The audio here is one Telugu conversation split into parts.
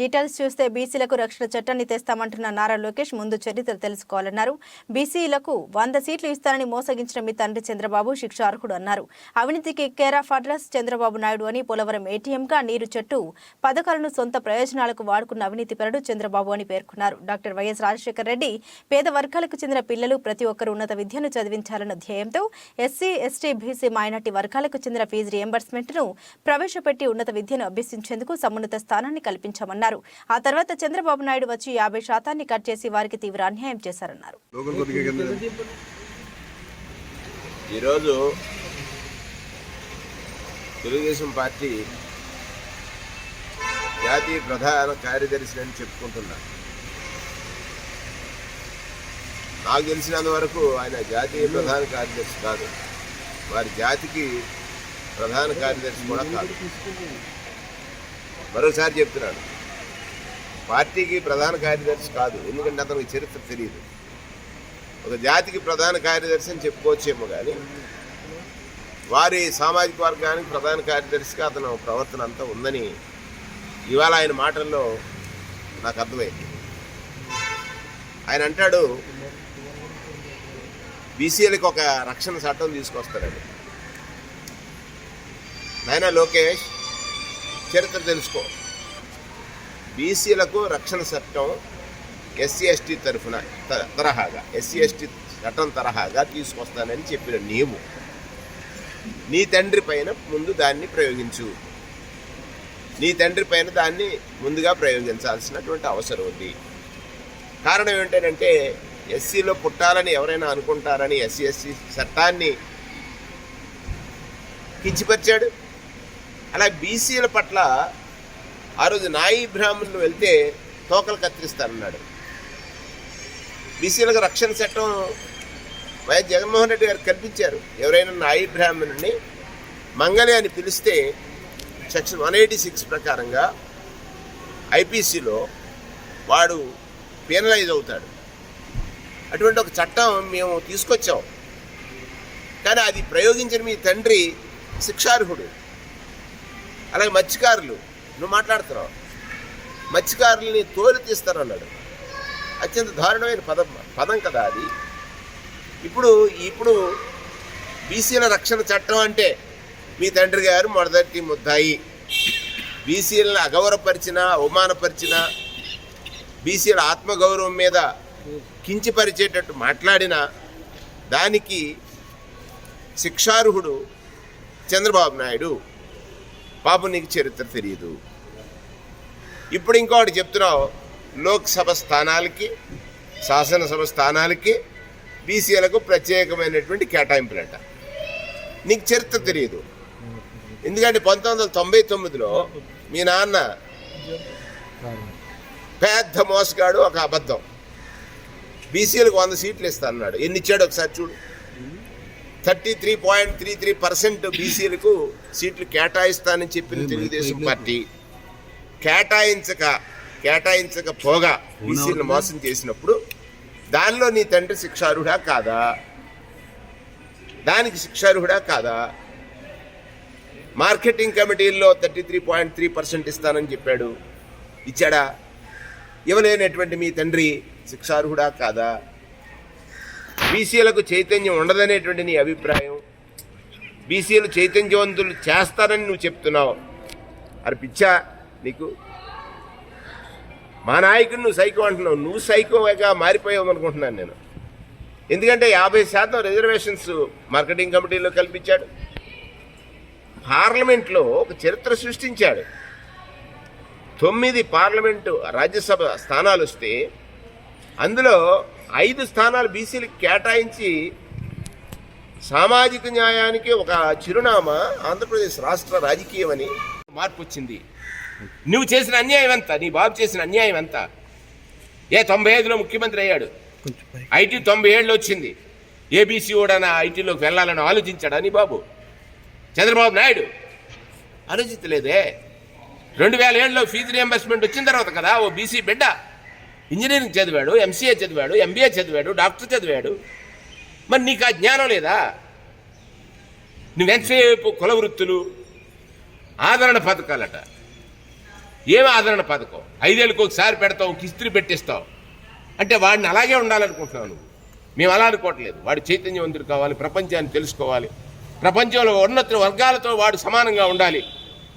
డీటెయిల్స్ చూస్తే బీసీలకు రక్షణ చట్టాన్ని తెస్తామంటున్న నారా లోకేష్ ముందు చరిత్ర తెలుసుకోవాలన్నారు. బీసీలకు వంద సీట్లు ఇస్తారని మోసగించిన మీ తండ్రి చంద్రబాబు శిక్ష అర్హుడు అన్నారు. అవినీతికి care of address Chandrababu Naidu అని పోలవరం ఏటీఎంగా నీరు చెట్టు పథకాలను సొంత ప్రయోజనాలకు వాడుకున్న అవినీతిపరుడు చంద్రబాబు అని పేర్కొన్నారు. డాక్టర్ వైఎస్ రాజశేఖర రెడ్డి పేద వర్గాలకు చెందిన పిల్లలు ప్రతి ఒక్కరు ఉన్నత విద్యను చదివించాలన్న ధ్యేయంతో ఎస్సీ ఎస్టీ బీసీ మైనార్టీ వర్గాలకు చెందిన ఫీజు రియంబర్స్మెంట్ను ప్రవేశపెట్టి ఉన్నత విద్యను అభ్యసించేందుకు సమున్నత స్థానాన్ని కల్పించామన్నారు. ఆ తర్వాత చంద్రబాబు నాయుడు వచ్చి యాభై శాతాన్ని కట్ చేసి వారికి తీవ్ర అన్యాయం చేశారన్నారు. ఈరోజు తెలుగుదేశం పార్టీ జాతీయ ప్రధాన కార్యదర్శి అని చెప్పుకుంటున్నా. నాకు తెలిసినంత వరకు ఆయన జాతీయ ప్రధాన కార్యదర్శి కాదు. వారి జాతికి ప్రధాన కార్యదర్శి కూడా కాదు. మరోసారి చెప్తున్నాను. పార్టీకి ప్రధాన కార్యదర్శి కాదు. ఎందుకంటే అతనికి చరిత్ర తెలియదు ఒక జాతికి ప్రధాన కార్యదర్శి అని చెప్పుకోవచ్చేమో కానీ వారి సామాజిక వర్గానికి ప్రధాన కార్యదర్శిగా అతను ప్రవర్తన అంతా ఉందని ఇవాళ ఆయన మాటల్లో నాకు అర్థమైంది. ఆయన అంటాడు బీసీలకు ఒక రక్షణ చట్టం తీసుకొస్తాడని నాయన లోకేష్ చరిత్ర తెలుసుకో. బీసీలకు రక్షణ చట్టం ఎస్సీ ఎస్టీ తరఫున త- తరహాగా ఎస్సీ ఎస్టీ చట్టం తరహాగా తీసుకొస్తానని చెప్పిన నీవు నీ తండ్రి పైన ముందు దాన్ని ప్రయోగించు. నీ తండ్రి పైన దాన్ని ముందుగా ప్రయోగించాల్సినటువంటి అవసరం ఉంది. కారణం ఏంటంటే ఎస్సీలో పుట్టాలని ఎవరైనా అనుకుంటారని ఎస్సీ ఎస్సీ చట్టాన్ని కించిపరిచాడు. అలా బీసీల పట్ల ఆ రోజు నాయి బ్రాహ్మణులు వెళ్తే తోకలు కత్తిరిస్తానన్నాడు. బీసీలకు రక్షణ చట్టం వైఎస్ జగన్మోహన్ రెడ్డి గారు కల్పించారు. ఎవరైనా నాయి బ్రాహ్మణుని మంగళి అని పిలిస్తే సెక్షన్ వన్ ఎయిటీ సిక్స్ ప్రకారంగా ఐపీసీలో వాడు పీనలైజ్ అవుతాడు. అటువంటి ఒక చట్టం మేము తీసుకొచ్చాం. కానీ అది ప్రయోగించిన మీ తండ్రి శిక్షార్హుడు. అలాగే మత్స్యకారులు. నువ్వు మాట్లాడుతున్నావు. మత్స్యకారుల్ని తోలు తీస్తారన్నాడు అత్యంత దారుణమైన పదం పదం కదా అది. ఇప్పుడు ఇప్పుడు బీసీల రక్షణ చట్టం అంటే మీ తండ్రి గారు మొదటి ముద్దాయి. బీసీలను అగౌరవపరిచిన అవమానపరిచిన బీసీల ఆత్మగౌరవం మీద కించిపరిచేటట్టు మాట్లాడిన దానికి శిక్షార్హుడు చంద్రబాబు నాయుడు. పాపం నీకు చరిత్ర తెలియదు ఇప్పుడు ఇంకోటి చెప్తున్నావు లోక్సభ స్థానాలకి శాసనసభ స్థానాలకి బీసీలకు ప్రత్యేకమైనటువంటి కేటాయింపులట. నీకు చరిత్ర తెలియదు ఎందుకంటే పంతొమ్మిది వందల తొంభై తొమ్మిదిలో మీ నాన్న పెద్ద మోసగాడు ఒక అబద్ధం. బీసీలకు వంద సీట్లు ఇస్తా అన్నాడు. ఎన్ని ఇచ్చాడు ఒకసారి చూడు. Thirty three point three three percent బీసీలకు సీట్లు కేటాయిస్తానని చెప్పిన తెలుగుదేశం పార్టీ కేటాయించక కేటాయించక పోగా బీసీలను మోసం చేసినప్పుడు దానిలో నీ తండ్రి శిక్షార్హుడా కాదా? దానికి శిక్షార్హుడా కాదా? Marketing కమిటీల్లో thirty three point three percent ఇస్తానని చెప్పాడు. ఇచ్చాడా? ఇవ్వలేనటువంటి మీ తండ్రి శిక్షార్హుడా కాదా? బీసీలకు చైతన్యం ఉండదనేటువంటి నీ అభిప్రాయం? బీసీలు చైతన్యవంతులు చేస్తారని నువ్వు చెప్తున్నావు. అది పిచ్చా నీకు మా నాయకుడు నువ్వు సైకో అంటున్నావు. నువ్వు సైకోగా మారిపోయావు అనుకుంటున్నాను నేను. ఎందుకంటే యాభై శాతం రిజర్వేషన్స్ మార్కెటింగ్ కమిటీలో కల్పించాడు. పార్లమెంట్లో ఒక చరిత్ర సృష్టించాడు. తొమ్మిది పార్లమెంటు రాజ్యసభ స్థానాలు వస్తే అందులో ఐదు స్థానాలు బీసీలకు కేటాయించి సామాజిక న్యాయానికి ఒక చిరునామా ఆంధ్రప్రదేశ్ రాష్ట్ర రాజకీయం అని మార్పు వచ్చింది. నువ్వు చేసిన అన్యాయం ఎంత? నీ బాబు చేసిన అన్యాయం ఎంత? ఏ తొంభై ఐదులో ముఖ్యమంత్రి అయ్యాడు. ఐటీ తొంభై ఏళ్ళు వచ్చింది. ఏబీసీ కూడా ఐటీలోకి వెళ్ళాలని ఆలోచించాడా నీ బాబు? చంద్రబాబు నాయుడు? ఆలోచించలేదే. రెండు వేల ఏడులో ఫీజు రియంబర్స్మెంట్ వచ్చిన తర్వాత కదా ఓ బీసీ బిడ్డ ఇంజనీరింగ్ చదివాడు ఎంసీఏ చదివాడు ఎంబీఏ చదివాడు డాక్టర్ చదివాడు. మరి నీకు ఆ జ్ఞానం లేదా? నువ్వెంతసేపు కుల వృత్తులు? ఆదరణ పథకాలట. ఏం ఆదరణ పథకం? ఐదేళ్ళకి ఒకసారి పెడతావు కిస్త్రీ పెట్టిస్తావు అంటే వాడిని అలాగే ఉండాలనుకుంటున్నావు నువ్వు. మేము అలా అనుకోవట్లేదు. వాడు చైతన్యవంతుడు కావాలి ప్రపంచాన్ని తెలుసుకోవాలి. ప్రపంచంలో ఉన్నత వర్గాలతో వాడు సమానంగా ఉండాలి.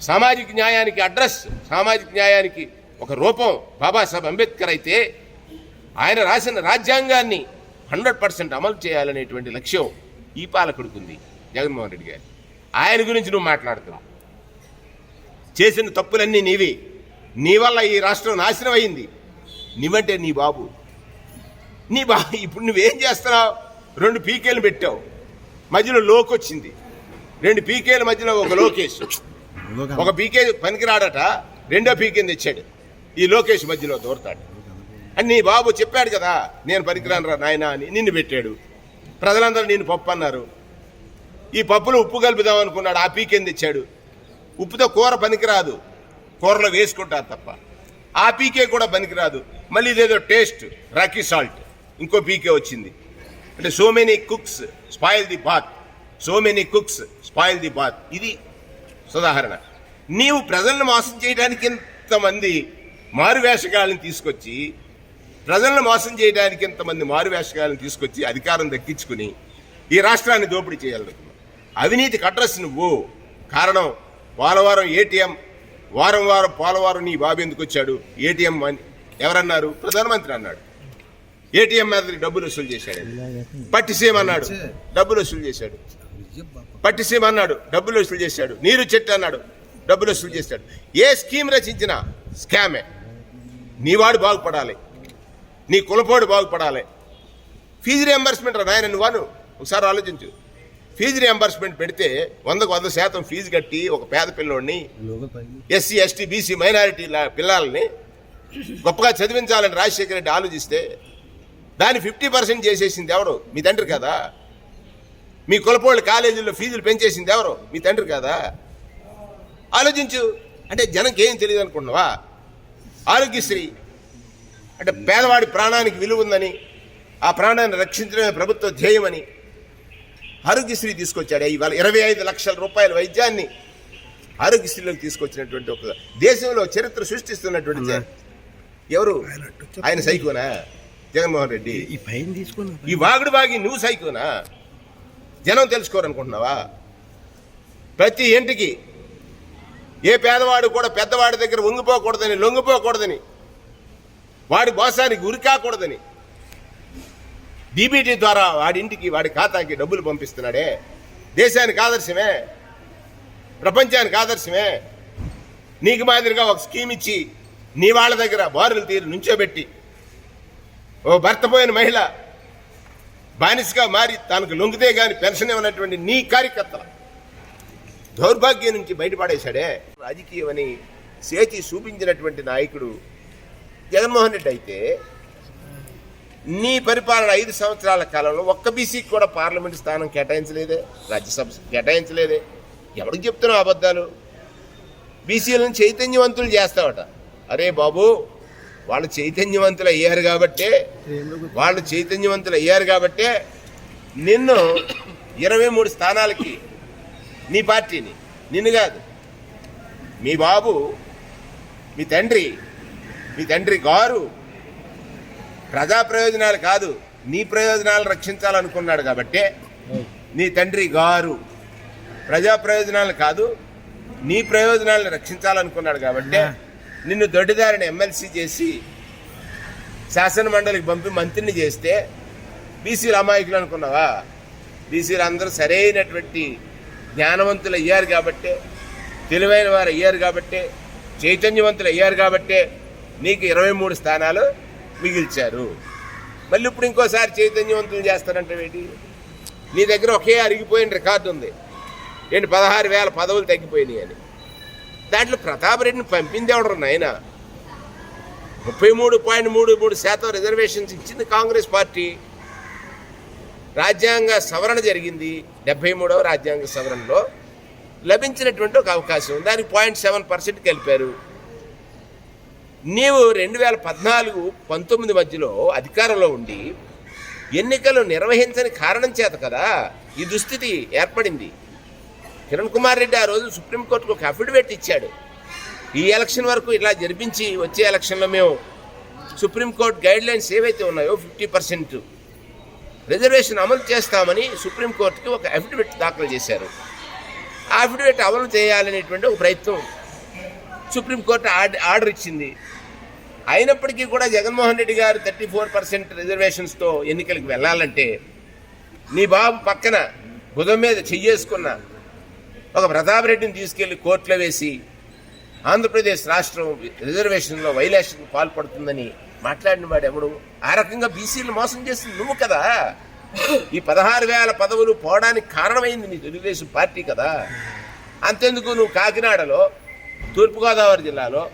సామాజిక న్యాయానికి అడ్రస్ సామాజిక న్యాయానికి ఒక రూపం బాబాసాహెబ్ అంబేద్కర్ అయితే ఆయన రాసిన రాజ్యాంగాన్ని హండ్రెడ్ పర్సెంట్ అమలు చేయాలనేటువంటి లక్ష్యం ఈ పాలకుడికి ఉంది జగన్మోహన్ రెడ్డి గారు. ఆయన గురించి నువ్వు మాట్లాడుతున్నావు. చేసిన తప్పులన్నీ నీవి. నీ వల్ల ఈ రాష్ట్రం నాశనం అయింది. నీవంటే నీ బాబు. నీ బా ఇప్పుడు నువ్వేం చేస్తున్నావు? రెండు పీకేలు పెట్టావు. మధ్యలో లోక్ వచ్చింది. రెండు పీకేల మధ్యలో ఒక లోకేష్. ఒక పీకే పనికిరాడట రెండో పీకేని తెచ్చాడు. ఈ లోకేష్ మధ్యలో దూరతాడు. అని నీ బాబు చెప్పాడు కదా నేను పనికిరాను రా నాయనా అని నిన్ను పెట్టాడు. ప్రజలందరూ నిన్ను పప్పు అన్నారు. ఈ పప్పులో ఉప్పు కలుపుదాం అనుకున్నాడు ఆ పీకెంది ఇచ్చాడు ఉప్పుతో కూర పనికిరాదు కూరలో వేసుకుంటారు తప్ప. ఆ పీకే కూడా పనికిరాదు. మళ్ళీ ఇదేదో టేస్ట్ రాకీ సాల్ట్ ఇంకో పీకే వచ్చింది. అంటే so many cooks spoil the bath so many cooks spoil the bath ఇది సుధాహరణ నీవు ప్రజలను మోసం చేయడానికి ఇంతమంది మారువేషగాళ్ళని తీసుకొచ్చి ప్రజలను మోసం చేయడానికి ఇంతమంది మారువేషగాళ్ళని తీసుకొచ్చి అధికారం దక్కించుకుని ఈ రాష్ట్రాన్ని దోపిడీ చేయాలనుకున్నావు అవినీతి కట్రస్ నువ్వు. కారణం పోలవరం ఏటీఎం. వారం వారం పోలవరం నీ బాబు ఎందుకు వచ్చాడు? ఏటీఎం అని ఎవరన్నారు? ప్రధానమంత్రి అన్నాడు. ఏటీఎం మీద డబ్బులు వసూలు చేశాడు. పట్టిసీమ అన్నాడు. డబ్బులు వసూలు చేశాడు. పట్టిసీమ అన్నాడు. డబ్బులు వసూలు చేశాడు. నీరు చెట్టు అన్నాడు. డబ్బులు వసూలు చేశాడు. ఏ స్కీమ్ రచించినా స్కామే. నీవాడు బాగుపడాలి. నీ కులపోడు బాగుపడాలి. ఫీజు రియంబర్స్మెంట్ రా నాయన నువ్వు ఒకసారి ఆలోచించు. ఫీజు రియంబర్స్మెంట్ పెడితే వందకు వంద శాతం ఫీజు కట్టి ఒక పేద పిల్లోడిని ఎస్సీ ఎస్టీ బీసీ మైనారిటీ పిల్లల్ని గొప్పగా చదివించాలని రాజశేఖర రెడ్డి ఆలోచిస్తే దాన్ని ఫిఫ్టీ పర్సెంట్ చేసేసింది ఎవరు? మీ తండ్రి కదా. మీ కులపోళ్ళ కాలేజీల్లో ఫీజులు పెంచేసింది ఎవరు? మీ తండ్రి కదా. ఆలోచించు. అంటే జనంకి ఏం తెలియదు అనుకున్నావా ఆరోగ్యశ్రీ అంటే పేదవాడి ప్రాణానికి విలువ ఉందని ఆ ప్రాణాన్ని రక్షించడమే ప్రభుత్వ ధ్యేయమని ఆరోగ్యశ్రీ తీసుకొచ్చాడు. ఇవాళ ఇరవై ఐదు లక్షల రూపాయల వైద్యాన్ని ఆరోగ్యశ్రీలోకి తీసుకొచ్చినటువంటి ఒక దేశంలో చరిత్ర సృష్టిస్తున్నటువంటి ఎవరు? ఆయన సైకోనా? జగన్మోహన్ రెడ్డి. ఈ ఫైన్ తీసుకున్నా ఈ వాగుడు బాగి నువ్వు సైకోనా? జనం తెలుసుకోరనుకుంటున్నావా? ప్రతి ఇంటికి ఏ పేదవాడు కూడా పెద్దవాడి దగ్గర వంగిపోకూడదని లొంగిపోకూడదని వాడి మోసానికి ఉరికాకూడదని డీబీటీ ద్వారా వాడింటికి వాడి ఖాతాకి డబ్బులు పంపిస్తున్నాడే. దేశానికి ఆదర్శమే. ప్రపంచానికి ఆదర్శమే. నీకు మాదిరిగా ఒక స్కీమ్ ఇచ్చి నీ వాళ్ళ దగ్గర బారులు తీరు నుంచోబెట్టి ఓ భర్త పోయిన మహిళ బానిసగా మారి తనకు లొంగితే గాని పెన్షన్ ఇవ్వనటువంటి నీ కార్యకర్తలు. దౌర్భాగ్యం నుంచి బయటపడేశాడే. రాజకీయమని సేచి చూపించినటువంటి నాయకుడు జగన్మోహన్ రెడ్డి అయితే నీ పరిపాలన ఐదు సంవత్సరాల కాలంలో ఒక్క బీసీకి కూడా పార్లమెంట్ స్థానం కేటాయించలేదే రాజ్యసభ కేటాయించలేదే. ఎవరికి చెప్తున్నావు అబద్ధాలు? బీసీలను చైతన్యవంతులు చేస్తావట. అరే బాబు వాళ్ళు చైతన్యవంతులు అయ్యారు కాబట్టే వాళ్ళు చైతన్యవంతులు అయ్యారు కాబట్టే నిన్ను ఇరవై మూడు స్థానాలకి నీ పార్టీని. నిన్ను కాదు. మీ బాబు మీ తండ్రి మీ తండ్రి గారు ప్రజా ప్రయోజనాలు కాదు నీ ప్రయోజనాలు రక్షించాలనుకున్నాడు కాబట్టే నీ తండ్రి గారు ప్రజా ప్రయోజనాలు కాదు నీ ప్రయోజనాలను రక్షించాలనుకున్నాడు కాబట్టే నిన్ను దొడ్డిదారిని ఎమ్మెల్సీ చేసి శాసన మండలికి పంపి మంత్రిని చేస్తే బీసీలు అమాయకులు అనుకున్నావా? బీసీలు అందరూ సరైనటువంటి జ్ఞానవంతులు అయ్యారు కాబట్టే తెలివైన వారు అయ్యారు కాబట్టే చైతన్యవంతులు అయ్యారు కాబట్టే నీకు ఇరవై మూడు స్థానాలు మిగిల్చారు. మళ్ళీ ఇప్పుడు ఇంకోసారి చైతన్యవంతులు చేస్తారంటే ఏంటి? నీ దగ్గర ఒకే అరిగిపోయిన రికార్డు ఉంది. ఏంటి? పదహారు వేల పదవులు తగ్గిపోయినాయి అని. దాంట్లో ప్రతాప్ రెడ్డిని పంపింది ఎవడరు నాయన? ముప్పై మూడు పాయింట్ మూడు మూడు శాతం రిజర్వేషన్స్ ఇచ్చింది కాంగ్రెస్ పార్టీ. రాజ్యాంగ సవరణ జరిగింది. డెబ్బై మూడవ రాజ్యాంగ సవరణలో లభించినటువంటి ఒక అవకాశం దానికి పాయింట్ సెవెన్ పర్సెంట్ కలిపారు. నీవు రెండు వేల పద్నాలుగు పంతొమ్మిది మధ్యలో అధికారంలో ఉండి ఎన్నికలు నిర్వహించని కారణం చేత కదా ఈ దుస్థితి ఏర్పడింది. కిరణ్ కుమార్ రెడ్డి ఆ రోజు సుప్రీంకోర్టుకు ఒక అఫిడవిట్ ఇచ్చాడు. ఈ ఎలక్షన్ వరకు ఇలా జరిపించి వచ్చే ఎలక్షన్లో మేము సుప్రీంకోర్టు గైడ్ లైన్స్ ఏవైతే ఉన్నాయో ఫిఫ్టీ పర్సెంట్ రిజర్వేషన్ అమలు చేస్తామని సుప్రీంకోర్టుకి ఒక అఫిడవిట్ దాఖలు చేశారు. ఆ అఫిడవిట్ అమలు చేయాలనేటువంటి ఒక ప్రయత్నం సుప్రీంకోర్టు ఆర్డర్ ఆర్డర్ ఇచ్చింది. అయినప్పటికీ కూడా జగన్మోహన్ రెడ్డి గారు థర్టీ ఫోర్ పర్సెంట్ రిజర్వేషన్స్తో ఎన్నికలకు వెళ్ళాలంటే నీ బాబు పక్కన భుజం మీద చెయ్యేసుకున్న ఒక ప్రతాప్ రెడ్డిని తీసుకెళ్ళి కోర్టులో వేసి ఆంధ్రప్రదేశ్ రాష్ట్రం రిజర్వేషన్లో వైలేషన్కు పాల్పడుతుందని మాట్లాడిన వాడు ఎవడు ఆ రకంగా బీసీలు మోసం చేసింది నువ్వు కదా. ఈ పదహారు వేల పదవులు పోవడానికి కారణమైంది నీ తెలుగుదేశం పార్టీ కదా. అంతెందుకు నువ్వు కాకినాడలో తూర్పుగోదావరి జిల్లాలో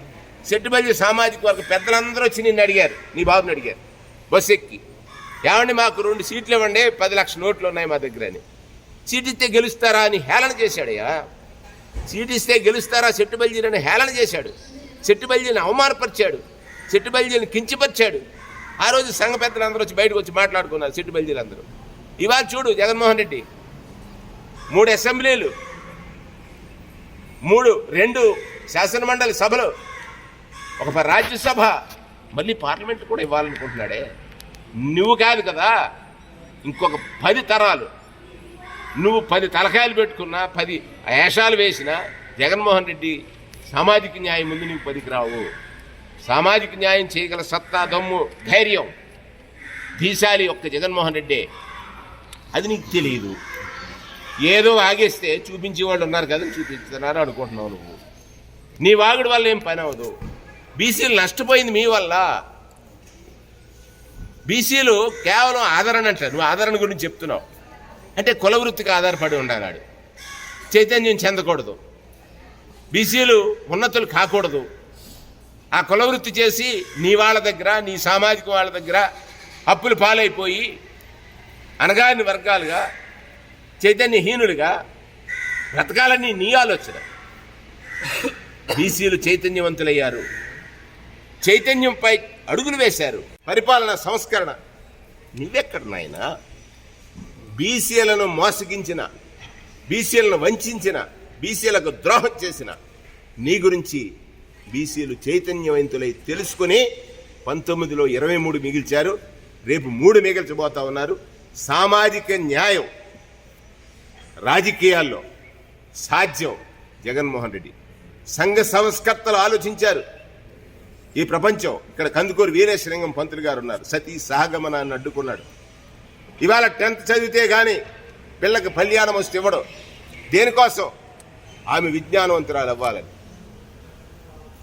సెట్టుబల్లి సామాజిక వర్గ పెద్దలందరూ వచ్చి నిన్ను అడిగారు. నీ బాబుని అడిగారు. బస్సు ఎక్కి. ఏమండి మాకు రెండు సీట్లు ఇవ్వండి పది లక్షల నోట్లు ఉన్నాయి మా దగ్గర అని సీట్ ఇస్తే గెలుస్తారా అని హేళన చేశాడయ్యా. సీట్ ఇస్తే గెలుస్తారా? సెట్టుబల్జీని హేళన చేశాడు. సెట్టుబల్జీని అవమానపరిచాడు. సెట్టుబల్జీని కించిపరిచాడు. ఆ రోజు సంఘ పెద్దలు అందరూ వచ్చి బయటకు వచ్చి మాట్లాడుకున్నారు సెట్టుబల్జీలందరూ ఇవాళ చూడు జగన్మోహన్ రెడ్డి. మూడు అసెంబ్లీలు మూడు రెండు శాసనమండలి సభలు ఒక రాజ్యసభ. మళ్ళీ పార్లమెంట్ కూడా ఇవ్వాలనుకుంటున్నాడే. నువ్వు కాదు కదా. ఇంకొక పది తరాలు. నువ్వు పది తలకాయలు పెట్టుకున్నా పది వేషాలు వేసినా జగన్మోహన్ రెడ్డి సామాజిక న్యాయం ముందు నీకు పదికి రావు సామాజిక న్యాయం చేయగల సత్తా దమ్ము ధైర్యం దీశాలి ఒక్క జగన్మోహన్ రెడ్డి. అది నీకు తెలియదు ఏదో ఆగేస్తే చూపించే వాళ్ళు ఉన్నారు కదా చూపిస్తున్నారు అనుకుంటున్నావు నువ్వు. నీ వాగుడు వల్ల ఏం పని అవ్వదు. బీసీలు నష్టపోయింది మీ వల్ల. బీసీలు కేవలం ఆదరణ అంటారు. నువ్వు ఆదరణ గురించి చెప్తున్నావు. అంటే కుల వృత్తికి ఆధారపడి ఉండాలి చైతన్యం చెందకూడదు. బీసీలు ఉన్నతులు కాకూడదు. ఆ కుల వృత్తి చేసి నీ వాళ్ళ దగ్గర నీ సామాజిక వాళ్ళ దగ్గర అప్పులు పాలైపోయి అనగాని వర్గాలుగా చైతన్యహీనులుగా బ్రతకాలని నీ ఆలోచన. బీసీలు చైతన్యవంతులయ్యారు. చైతన్యంపై అడుగులు వేశారు. పరిపాలన సంస్కరణ. నువ్వెక్కడ నాయనా బీసీలను మోసగించిన బీసీలను వంచిన బీసీలకు ద్రోహం చేసిన నీ గురించి బీసీలు చైతన్యవంతులై తెలుసుకుని పంతొమ్మిదిలో ఇరవై మూడు మిగిల్చారు. రేపు మూడు మిగిల్చబోతా ఉన్నారు. సామాజిక న్యాయం రాజకీయాల్లో సాధ్యం జగన్మోహన్ రెడ్డి. సంఘ సంస్కర్తలు ఆలోచించారు. ఈ ప్రపంచం ఇక్కడ కందుకూరు వీరేశలింగం పంతులు గారు ఉన్నారు. సతీ సహగమనాన్ని అడ్డుకున్నాడు. ఇవాళ టెన్త్ చదివితే కానీ పిల్లకి కళ్యాణం వస్తే ఇవ్వడం. దేనికోసం? ఆమె విజ్ఞానవంతురాలు అవ్వాలని.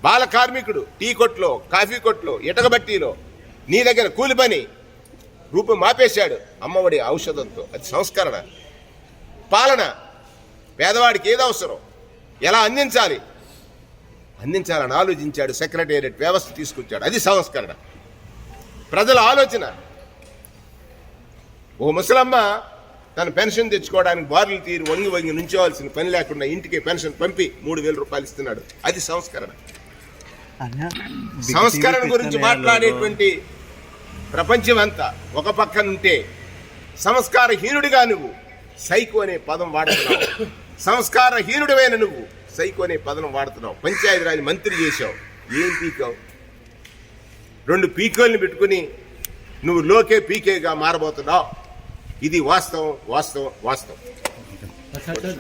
బాల కార్మికుడు టీ కొట్లో కాఫీ కొట్లో ఇటకబట్టీలో నీ దగ్గర కూలి పని రూపం మాపేశాడు అమ్మఒడి ఔషధంతో. అది సంస్కరణ. పాలన. పేదవాడికి ఏది అవసరం? ఎలా అందించాలి? అందించాలని ఆలోచించాడు. సెక్రటేరియట్ వ్యవస్థ తీసుకొచ్చాడు. అది సంస్కరణ. ప్రజల ఆలోచన. ఓ ముసలమ్మ తన పెన్షన్ తెచ్చుకోవడానికి బారులు తీరి వంగి వంగి నుంచోవాల్సిన పని లేకుండా ఇంటికి పెన్షన్ పంపి మూడు వేల రూపాయలు ఇస్తున్నాడు. అది సంస్కరణ. సంస్కరణ గురించి మాట్లాడేటువంటి ప్రపంచం అంతా ఒక పక్కన ఉంటే సంస్కారహీనుడిగా నువ్వు సైకో అనే పదం వాడుతున్నావు. సంస్కారహీనుడివైన నువ్వు సైకో అనే పదం వాడుతున్నావు. పంచాయతీరాజ్ మంత్రి చేశావు. ఏం పీకావు? రెండు పీకోల్ని పెట్టుకుని నువ్వు లోకే పీకేగా మారబోతున్నావు. ఇది వాస్తవం వాస్తవం వాస్తవం.